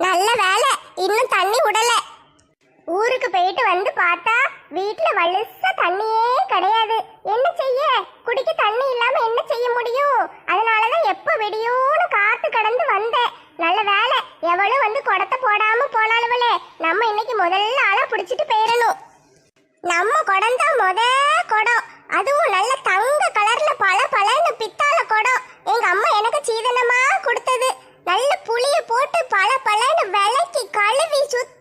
நல்ல வேலை. இன்னும் தண்ணி விடல ஊருக்கு போயிட்டு வந்து பார்த்தா வீட்ல வலுசா தண்ணியே கிடையாது. என்ன செய்ய? குடிக்க தண்ணி இல்லாம என்ன செய்ய முடியும்? அதனாலதான் எப்ப விடியோன்னு காத்து கடந்து வந்தேன். நல்ல வேலை. எவளும் வந்து குடத்தை போடாம போனாலுவலே நம்ம இன்னைக்கு முதல்ல ஆளா பிடிச்சிட்டு போயிடணும் நம்ம குடம் தான் முத குடம். அதுவும் நல்ல தங்க கலர்ல பல பலன்னு பித்தால குடம். எங்க அம்மா எனக்கு சீதனமா கொடுத்தது. நல்ல புளிய போட்டு பல பலன்னு விளக்கி கழுவி சுத்தமா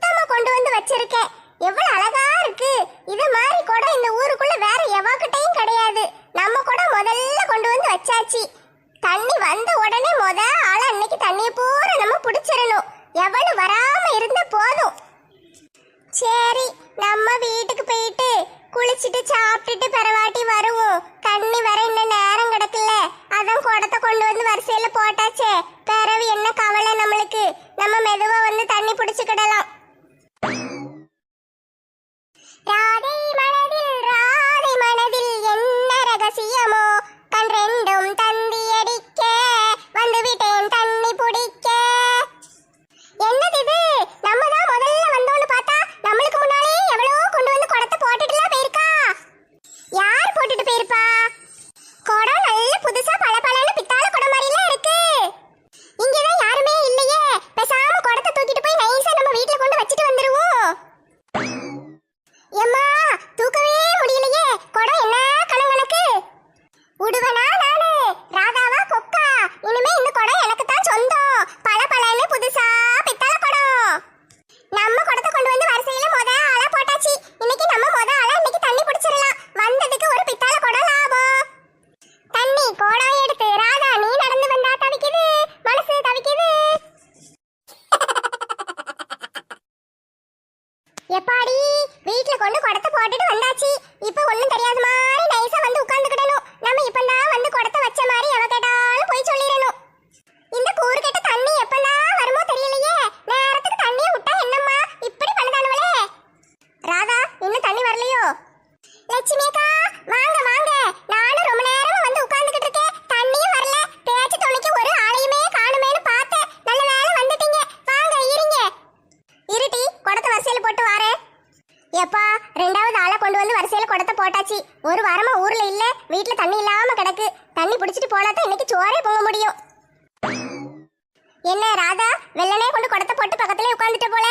ராதா வெள்ளனே கொண்டு குடத்தை போட்டு பக்கத்துல உட்கார்ந்துட்ட போல.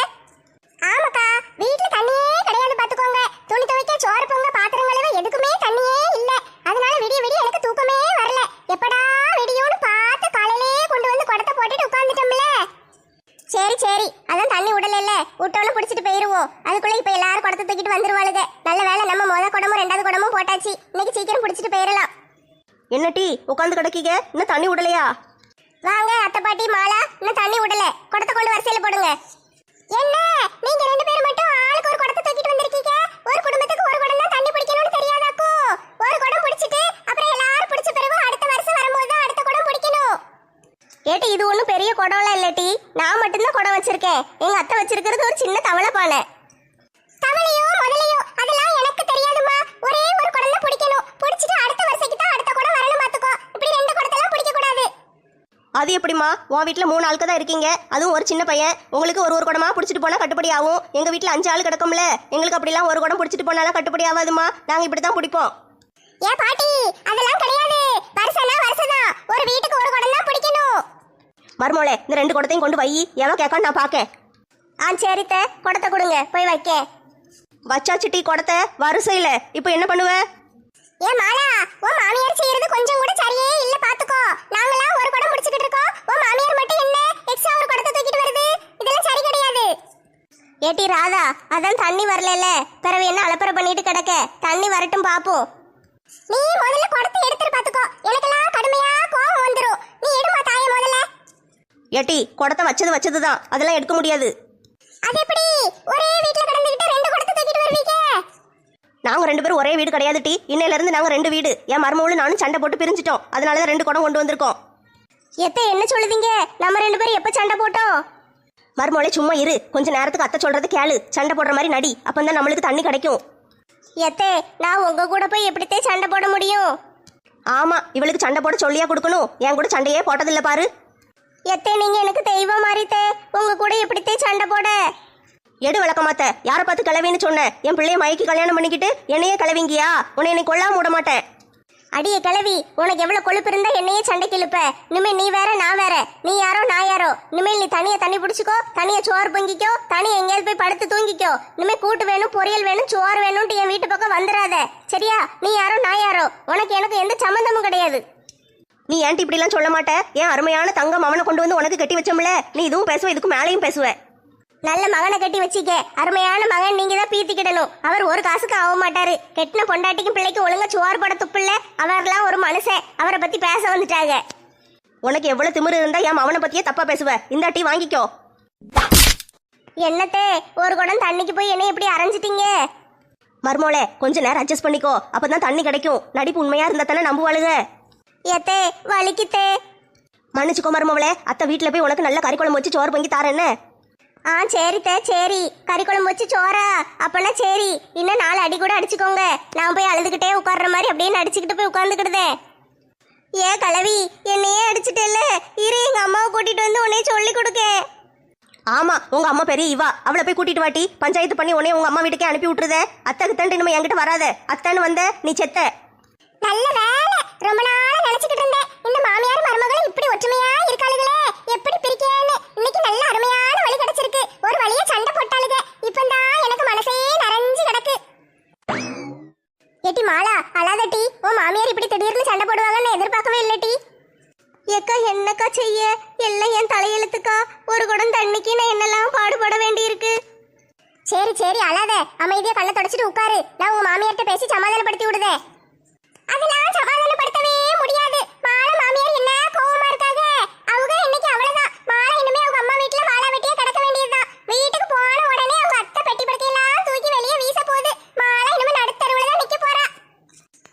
ஆமாக்கா வீட்ல தண்ணியே கிடையாது பாத்துக்கோங்க. துணி துவைக்க சோறு பொங்க பாத்திரம் கழுவ எதுக்குமே தண்ணியே இல்ல. அதனால விடிய விடிய எனக்கு தூக்கமே வரல. எப்படா விடியும்னு பார்த்து காலையிலே கொண்டு வந்து குடத்தை போட்டுட்டு உட்கார்ந்துட்டோம்ல. சரி சரி. அதான் தண்ணி விடல விட்டோன்னு பிடிச்சிட்டு போயிருவோம். அதுக்குள்ள இப்ப எல்லாரும் குடத்தை தூக்கிட்டு வந்துருவாளுங்க நல்ல வேலை நம்ம முத குடமும் ரெண்டாவது குடமும் போட்டாச்சு. இன்னைக்கு சீக்கிரம் பிடிச்சிட்டு போயிடலாம் என்ன டீ? உட்காந்து கிடக்கீங்க? இன்னும் தண்ணி விடலையா வாங்க அத்தை பாட்டி மாலா இன்னும் தண்ணி விடல. குடத்தை கொண்டு வரிசையில போடுங்க. என்ன? நீங்க ரெண்டு பேரும் மட்டும் ஆளுக்கு ஒரு குடத்தை தூக்கிட்டு வந்திருக்கீங்க? ஒரு குடும்பத்துக்கு ஒரு குடம் தான் தண்ணி பிடிக்கணும்னு தெரியாதாக்கோ? ஒரு குடம் பிடிச்சிட்டு அப்புறம் எல்லாரும் பிடிச்ச பிறகு அடுத்த வருஷம் வரும்போது தான் அடுத்த குடம் பிடிக்கணும். ஏட்டி இது ஒன்றும் பெரிய குடம்லாம் இல்லட்டி நான் மட்டும்தான் குடம் வச்சிருக்கேன். எங்க அத்தை வச்சிருக்கிறது ஒரு சின்ன தவளை பானை அது எப்படிம்மா? உன் வீட்டில் மூணு ஆளுக்கு தான் இருக்கீங்க. அதுவும் ஒரு சின்ன பையன். உங்களுக்கு ஒரு ஒரு குடமா பிடிச்சிட்டு போனால் கட்டுப்படி ஆகும். எங்கள் வீட்டில் அஞ்சு ஆள் கிடக்கும்ல. எங்களுக்கு அப்படிலாம் ஒரு குடம் பிடிச்சிட்டு போனாலும் கட்டுப்படி ஆகாதுமா நாங்கள் இப்படி தான் பிடிப்போம். ஏ பாட்டி அதெல்லாம் கிடையாது. வருஷம்னா வருஷம்தான். ஒரு வீட்டுக்கு ஒரு குடம் தான் பிடிக்கணும். மருமோளே இந்த ரெண்டு குடத்தையும் கொண்டு வை எவன் கேட்கான்னு நான் பார்க்க ஆ சரித்த குடத்தை கொடுங்க. போய் வைக்க. வச்சாச்சு டீ குடத்தை வரிசையில். இப்போ என்ன பண்ணுவ? ஏ மாலா உன் மாமியார் செய்யறது கொஞ்சம் கூட சரியே இல்ல பாத்துக்கோ. நாங்களாம் ஒரு குடம் முடிச்சுக்கிட்டு இருக்கோம் உன் மாமியார் மட்டும் என்ன எக்ஸ்ட்ரா ஒரு குடத்தை தூக்கிட்டு வருது இதெல்லாம் சரி கிடையாது ஏட்டி ராதா அதான் தண்ணி வரல பிறவு என்ன அலப்பறை பண்ணிட்டு கிடக்க? தண்ணி வரட்டும் பார்ப்போம் நீ முதல்ல குடத்தை எடுத்துட்டு பாத்துக்கோ. எனக்கெல்லாம் கடுமையா கோவம் வந்துரும். நீ எடுமா தாய முதல்ல? ஏட்டி குடத்தை வச்சது வச்சது தான் அதெல்லாம் எடுக்க முடியாது. அது எப்படி? ஒரே வீட்ல கிடந்துகிட்டு ரெண்டு குடத்தை தூக்கிட்டு வருவீங்க? நாங்கள் ரெண்டு பேரும் ஒரே வீடு கிடையாது டி. இன்னையிலேருந்து நாங்கள் ரெண்டு வீடு. என் மருமகளும் நானும் சண்டை போட்டு பிரிஞ்சிட்டோம். அதனால தான் ரெண்டு குடம் கொண்டு வந்திருக்கோம். எத்த என்ன சொல்லுதீங்க? நம்ம ரெண்டு பேரும் எப்ப சண்டை போட்டோம்? மருமகளே சும்மா இரு. கொஞ்ச நேரத்துக்கு அத்தை சொல்றது கேளு. சண்டை போடுற மாதிரி நடி. அப்பந்தான் நம்மளுக்கு தண்ணி கிடைக்கும். எத்தே நான் உங்க கூட போய் எப்படித்தே சண்டை போட முடியும்? ஆமா இவளுக்கு சண்டை போட சொல்லியா கொடுக்கணும். என் கூட சண்டையே போட்டதில்ல பாரு. எத்தே நீங்க எனக்கு தெய்வம் மாறித்தே உங்க கூட எப்படித்தே சண்டை போட? எடு விளக்கமாத்த. யாரை பார்த்து கிளவின்னு சொன்னேன் என் பிள்ளைய மயக்கி கல்யாணம் பண்ணிக்கிட்டு என்னையே கிளவிங்கியா? உன்னை என்னை கொல்லாம விட மாட்டேன். அடியே கிளவி உனக்கு எவ்வளவு கொழுப்பு இருந்தா என்னையே சண்டைக்கு இழுப்ப இனிமேல் நீ வேற நான் வேற. நீ யாரோ நான் யாரோ. இனிமேல் நீ தனியா தண்ணி பிடிச்சிக்கோ தனியா சோறு பொங்கிக்கோ தனியா எங்கேயாவது போய் படுத்து தூங்கிக்கோ. இனிமேல் கூட்டு வேணும் பொரியல் வேணும் சோறு வேணும்ட்டு என் வீட்டு பக்கம் வந்துடாத சரியா? நீ யாரோ நான் யாரோ? உனக்கு எனக்கு எந்த சம்மந்தமும் கிடையாது. நீ ஏன்ட்டு இப்படிலாம் சொல்ல மாட்ட? என் அருமையான தங்கம் அவனை கொண்டு வந்து உனக்கு கட்டி வச்சோம்ல? நீ இதுவும் பேசுவ இதுக்கு மேலேயும் பேசுவ. நல்ல மகனை கட்டி வச்சிக்க. அருமையான மகன் நீங்க தான் பீத்திக்கிடணும். அவர் ஒரு காசுக்கு ஆக மாட்டாரு. கெட்டின பொண்டாட்டிக்கும் பிள்ளைக்கு ஒழுங்கா சோறு பட துப்பில்ல. அவர்லாம் ஒரு மனுஷன். அவரை பத்தி பேச வந்துட்டாங்க. உனக்கு எவ்வளவு திமிரு இருந்தா என் அவனை பத்தியே தப்பா பேசுவ. இந்த டீ வாங்கிக்கோ. என்னத்தே ஒரு குடம் தண்ணிக்கு போய் என்ன இப்படி அரைஞ்சிட்டீங்க? மர்மோளே கொஞ்ச நேரம் அட்ஜஸ்ட் பண்ணிக்கோ. அப்பதான் தண்ணி கிடைக்கும். நடிப்பு உண்மையா இருந்தா தானே நம்புவாளுக. ஏத்தே வலிக்குத்தே. மன்னிச்சுக்கோ மருமவளே அத்தை வீட்டுல போய் உனக்கு நல்ல கறி குழம்பு வச்சு சோறு பொங்கி தாரேன் என்ன ஆ சரித்தே சரி. கறி குழம்பு வச்சு சோறா. அப்பனா சரி. இன்னும் நாலு அடி கூட அடிச்சுக்கோங்க. நான் போய் அழுதுகிட்டே உட்கார்ற மாதிரி அப்படியே நடிச்சுக்கிட்டு போய் உட்காந்துக்கிடுதே ஏ கலவி என்னையே அடிச்சிட்டேல்ல. இரு எங்க அம்மாவை கூட்டிட்டு வந்து உன்னைய சொல்லி கொடுக்க. ஆமா உங்க அம்மா பெரிய இவா. அவளை போய் கூட்டிட்டு வாட்டி. பஞ்சாயத்து பண்ணி உடனே உங்க அம்மா வீட்டுக்கே அனுப்பி விட்டுருதே. அத்தைக்கு தண்டு இனிமே என்கிட்ட வராத. அத்தைன்னு வந்த நீ செத்த. நல்ல வேலை. ரொம்ப நாளா அதெல்லாம் சமாதானப்படுத்தவே முடியாது. மாலை மாமியார் என்ன கோவமா இருக்காங்க? அவங்க இன்னைக்கு அவ்வளவுதான். மாலை இனிமே அவங்க அம்மா வீட்டுல மாலை வெட்டியே கிடக்க வேண்டியதுதான். வீட்டுக்கு போன உடனே அவங்க அத்தை பெட்டி படுக்கையெல்லாம் தூக்கி வெளியே வீச போகுது. மாலை இனிமே நடுத்தருவுல தான் நிக்க போறா.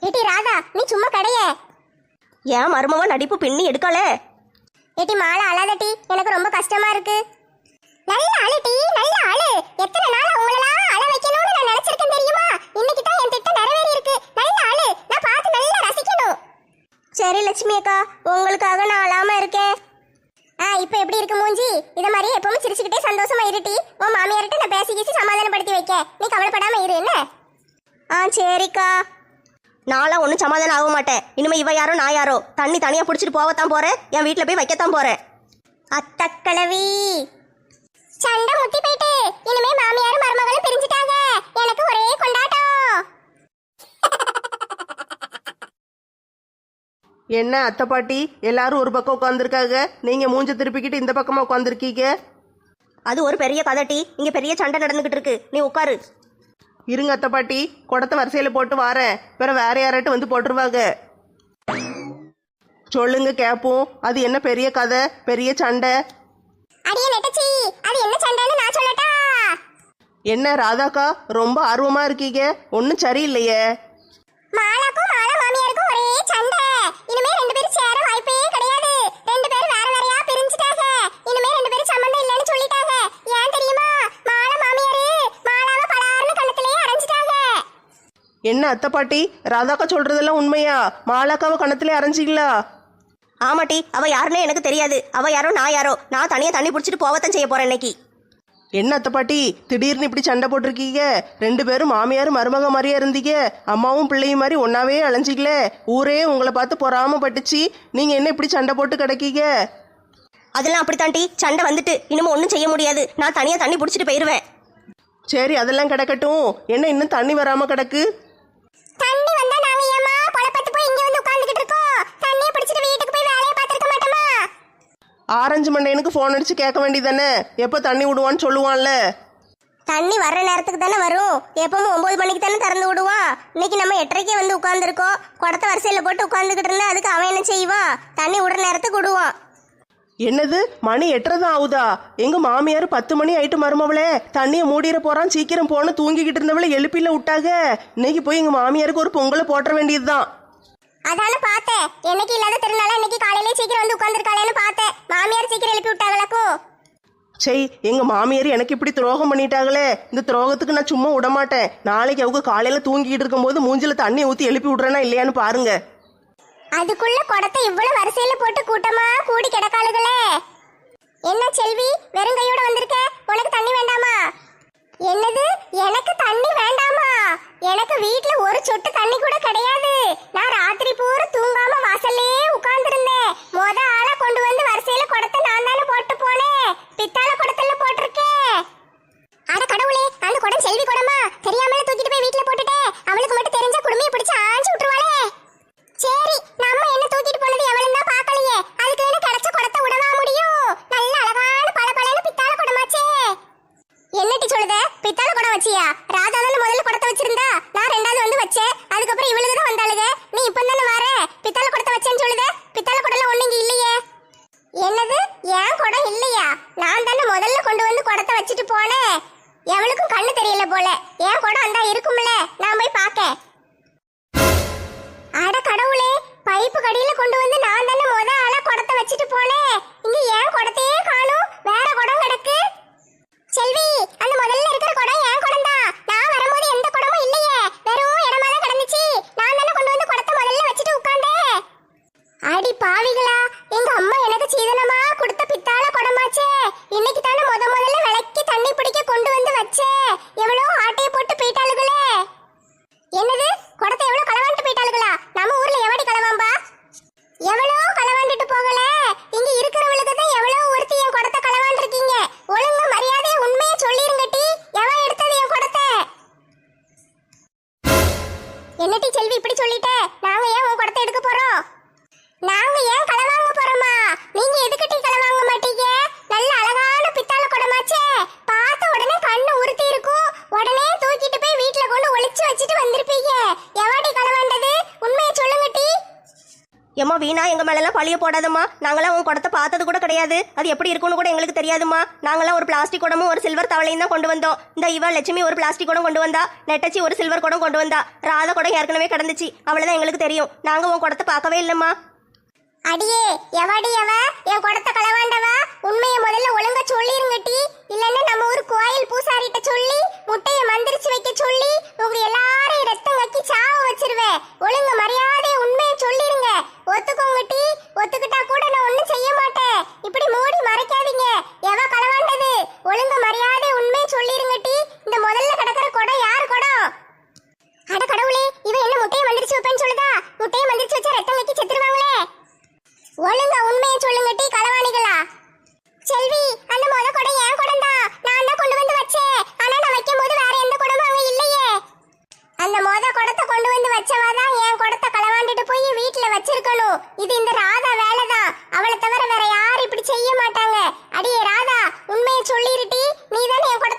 ஏட்டி ராதா நீ சும்மா கடைய. ஏன் மருமவ நடிப்பு பின்னி எடுக்கல? ஏட்டி மாலை அழாதட்டி எனக்கு ரொம்ப கஷ்டமா இருக்கு நல்ல அழுட்டி நல்ல அழு எத்தனை நாள் உங்களெல்லாம் அழ வைக்கணும்னு நான் நினைச்சிருக்கேன் தெரியுமா இன்னைக்கு தான் என் திட்டம் நிறைவேறி இருக்கு நல்ல அழு நான் பார்த்து நல்லா ரசிக்கணும் சரி லட்சுமி அக்கா. உங்களுக்காக நான் அழாம இருக்கேன். ஆ இப்போ எப்படி இருக்கு மூஞ்சி? இத மாதிரி எப்பவும் சிரிச்சுக்கிட்டே சந்தோஷமா இருட்டி உன் மாமியார்கிட்ட நான் பேசி கீசி சமாதானப்படுத்தி வைக்க நீ கவலைப்படாம இரு என்ன? ஆ சரிக்கா. நான்லாம் ஒன்றும் சமாதானம் ஆக மாட்டேன். இனிமே இவ யாரோ நான் யாரோ? தண்ணி தனியா பிடிச்சிட்டு போகத்தான் போறேன். என் வீட்டுல போய் வைக்கத்தான் போறேன். அத்தக்கிழவி சண்டை முத்தி போயிட்டு. இனிமே மாமியாரும் மருமகளும் பிரிஞ்சுட்டாங்க எனக்கு ஒரே கொண்டாட்டம் என்ன அத்தை பாட்டி? எல்லாரும் ஒரு பக்கம் உட்காந்துருக்காங்க நீங்க மூஞ்ச திருப்பிக்கிட்டு இந்த பக்கமா உட்காந்துருக்கீங்க அது ஒரு பெரிய கதட்டி இங்க பெரிய சண்டை நடந்துகிட்டு இருக்கு. நீ உட்காரு. இருங்க அத்தை பாட்டி. குடத்தை வரிசையில போட்டு வாரேன். பிற வேற யாராட்டும் வந்து போட்டுருவாங்க. சொல்லுங்க கேப்போம். அது என்ன பெரிய கதை பெரிய சண்டை? அடியே நெட்டச்சி அது என்ன சண்டைன்னு நான் சொல்லட்டா? என்ன ராதாக்கா? ரொம்ப ஆர்வமா இருக்கீங்க. ஒன்றும் சரியில்லையே மாலாக்கும் மாலா மாமியாருக்கும் ஒரே சண்டை இனிமே ரெண்டு பேரும் சேர வாய்ப்பே கிடையாது ரெண்டு பேரும் வேற வேறையா பிரிஞ்சுட்டாங்க இனிமே ரெண்டு பேரும் சம்மந்தம் இல்லைன்னு சொல்லிட்டாங்க ஏன் தெரியுமா மாலா மாமியாரு மாலாவை பலாருன்னு கண்ணத்திலேயே அரைஞ்சிட்டாங்க என்ன அத்தை பாட்டி? ராதாக்கா சொல்றதெல்லாம் உண்மையா? மாலாக்காவை கணத்திலே அரைஞ்சிங்களா? ஆமாட்டி அவ யாருன்னே எனக்கு தெரியாது. அவ யாரோ நான் யாரோ. நான் தனியா தண்ணி பிடிச்சிட்டு போகத்தான் செய்ய போறேன் இன்னைக்கு. என்ன அத்தை பாட்டி? திடீர்னு இப்படி சண்டை போட்டிருக்கீங்க? ரெண்டு பேரும் மாமியாரும் மருமக மாதிரியே இருந்தீங்க. அம்மாவும் பிள்ளையும் மாதிரி ஒன்னாவே அலைஞ்சிக்கல. ஊரே உங்களை பார்த்து பொறாம பட்டுச்சு நீங்க என்ன இப்படி சண்டை போட்டு கிடக்கீங்க? அதெல்லாம் அப்படித்தான்டி சண்டை வந்துட்டு. இனிமே ஒன்றும் செய்ய முடியாது. நான் தனியா தண்ணி பிடிச்சிட்டு போயிருவேன். சரி அதெல்லாம் கிடக்கட்டும். என்ன இன்னும் தண்ணி வராம கிடக்கு தண்ணி வந்தா நாங்க ஏமா பொழப்பத்து போய் இங்க வந்து உட்கார்ந்துகிட்டு இருக்கோம் தண்ணியை பிடிச்சிட்டு வீட்டுக்கு போய் வேலையை பார்த்திருக்க மாட்டோமா ஆரஞ்சு மண்டையனுக்கு ஃபோன் அடிச்சு கேட்க வேண்டியதானே எப்போ தண்ணி விடுவான்னு சொல்லுவான்ல? தண்ணி வர்ற நேரத்துக்கு தானே வரும். எப்பவும் ஒன்பது மணிக்கு தானே திறந்து விடுவான். இன்னைக்கு நம்ம எட்டரைக்கே வந்து உட்காந்துருக்கோம் குடத்த வரிசையில போட்டு உட்காந்துக்கிட்டு இருந்தா அதுக்கு அவன் என்ன செய்வான் தண்ணி விடுற நேரத்துக்கு விடுவான். என்னது? மணி எட்டரை தான் ஆகுதா? எங்க மாமியார் பத்து மணி ஆயிட்டு மருமவளே தண்ணியை மூடிற போறான் சீக்கிரம் போன தூங்கிக்கிட்டு இருந்தவளை எழுப்பில விட்டாங்க இன்னைக்கு போய் எங்க மாமியாருக்கு ஒரு பொங்கலை போட்டுற வேண்டியதுதான். அதானே பார்த்தேன். என்னைக்கு இல்லாத திருநாளா இன்னைக்கு காலையிலே சீக்கிரம் வந்து உட்காந்துருக்காளேன்னு பார்த்தேன். மாமியார் சீக்கிரம் எழுப்பி விட்டாங்களாக்கும் செய் எங்க மாமியார் எனக்கு இப்படி துரோகம் பண்ணிட்டாங்களே. இந்த துரோகத்துக்கு நான் சும்மா விடமாட்டேன். நாளைக்கு அவங்க காலையில தூங்கிட்டு இருக்கும்போது மூஞ்சில தண்ணி ஊத்தி எழுப்பி விடுறேனா இல்லையான்னு பாருங்க. அதுக்குள்ள குடத்தை இவ்வளவு வரிசையில போட்டு கூட்டமா கூடி கிடக்காளுகளே. என்ன செல்வி வெறும் கையோட வந்திருக்க? உனக்கு தண்ணி வேண்டாமா? என்னது? எனக்கு தண்ணி வேண்டாமா? எனக்கு வீட்ல ஒரு சொட்டு தண்ணி கூட கிடையாது. நான் ராத்திரி பூரா தூங்காம வாசல்லே உட்கார்ந்திருந்தேன். மொத ஆளை கொண்டு வந்து வரிசையில குடத்தை நான் தானே போட்டு போனேன். பித்தால குடத்துல போட்டிருக்கேன். அட கடவுளே அந்த குடம் செல்வி குடமா? தெரியாமல தூக்கிட்டு போய் வீட்ல போட்டுட்டேன். அவளுக்கு மட்டும் தெரிஞ்ச குடுமையை பிடிச்சு ஆஞ்சு விட்டுருவாளே. சரி நம்ம என்ன தூக்கிட்டு போனது எவளும் தான் பாக்கலையே அதுக்கு என்ன கிடைச்ச குடத்தை விடவா முடியும்? நல்ல அழகான பல பழன்னு பித்தால குடமாச்சே. என்னட்டி சொல்லுத? பித்தால குடம் வச்சியா? மேலெல்லாம் பழிய போடாதம்மா. நாங்களாம் உன் குடத்தை பார்த்தது கூட கிடையாது. அது எப்படி இருக்கும்னு கூட எங்களுக்கு தெரியாதுமா நாங்களாம் ஒரு பிளாஸ்டிக் குடமும் ஒரு சில்வர் தவளையும் தான் கொண்டு வந்தோம். இந்த இவ லட்சுமி ஒரு பிளாஸ்டிக் குடம் கொண்டு வந்தா நெட்டச்சி ஒரு சில்வர் குடம் கொண்டு வந்தா. ராத குடம் ஏற்கனவே கிடந்துச்சு. அவ்வளவுதான் எங்களுக்கு தெரியும். நாங்க உன் குடத்தை பார்க்கவே இல்லைம்மா. அடியே எவாடி அவ? என் குடத்தை களவாண்டவ? உண்மையை முதல்ல ஒழுங்க சொல்லிருங்கட்டி இல்லன்னா நம்ம ஊர் கோயில் பூசாரிட்ட சொல்லி முட்டையை மந்திரிச்சு வைக்க சொல்லி உங்க எல்லாரையும் ரத்தம் கக்கி சாவ வச்சிருவேன். ஒழுங்க மரியாதை கொண்டு வந்து வச்சவாதான் என் குடத்தை களவாண்டுட்டு போய் வீட்டுல வச்சிருக்கணும். இது இந்த ராதா வேலைதான். அவளை தவிர வேற யாரும் இப்படி செய்ய மாட்டாங்க. அடியே ராதா உண்மையை சொல்லிருட்டி நீ தானே என் குடத்தை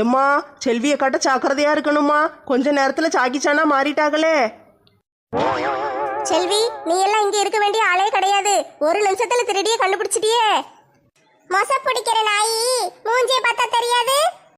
எம்மா செல்வியை காட்ட ஜாக்கிரதையா இருக்கணுமா கொஞ்ச நேரத்துல சாக்கிச்சானா மாறிட்டாங்களே. செல்வி நீ எல்லாம் இங்க இருக்க வேண்டிய ஆளே கிடையாது. ஒரு நிமிஷத்துல திருடிய கண்டுபிடிச்சிட்டியே. மொச பிடிக்கிற நாயி மூஞ்சியை பார்த்தா தெரியாது?